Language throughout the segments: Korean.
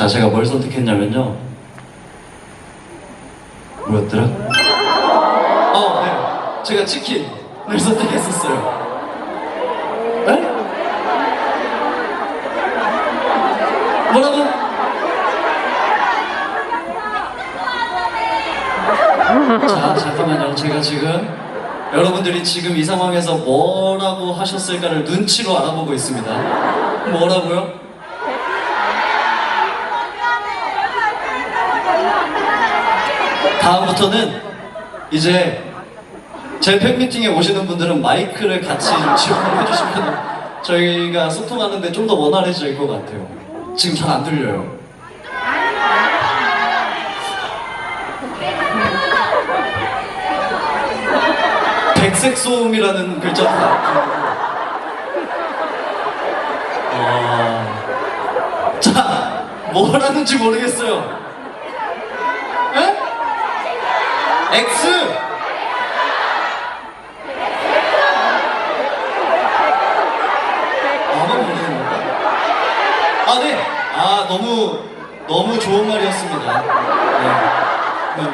자, 제가 뭘 선택했냐면요. 뭐였더라? 어, 네. 제가 치킨을 선택했었어요. 네? 뭐라고? 자, 잠깐만요. 제가 지금 여러분들이 지금 이 상황에서 뭐라고 하셨을까를 눈치로 알아보고 있습니다. 뭐라고요? 다음부터는 이제 제 팬미팅에 오시는 분들은 마이크를 같이 좀 지원을 해주시면 저희가 소통하는데 좀 더 원활해질 것 같아요. 지금 잘 안 들려요. 백색 소음이라는 글자가 어... 자, 뭐라는지 모르겠어요. 에? X! 아, 네! 아, 너무, 너무 좋은 말이었습니다. 네. 네.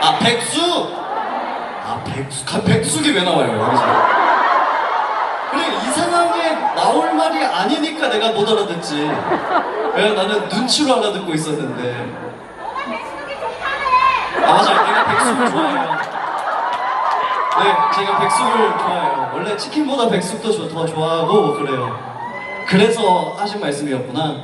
아, 백수! 아, 백수, 가- 백숙이 왜 나와요, 여기서? 그래, 이 상황에 나올 말이 아니니까 내가 못 알아듣지. 왜 나는 눈치로 알아듣고 있었는데. 아, 맞아요. 내가. 네, 제가 백숙을 좋아해요. 원래 치킨보다 백숙도 저- 더 좋아하고 그래요. 그래서 하신 말씀이었구나.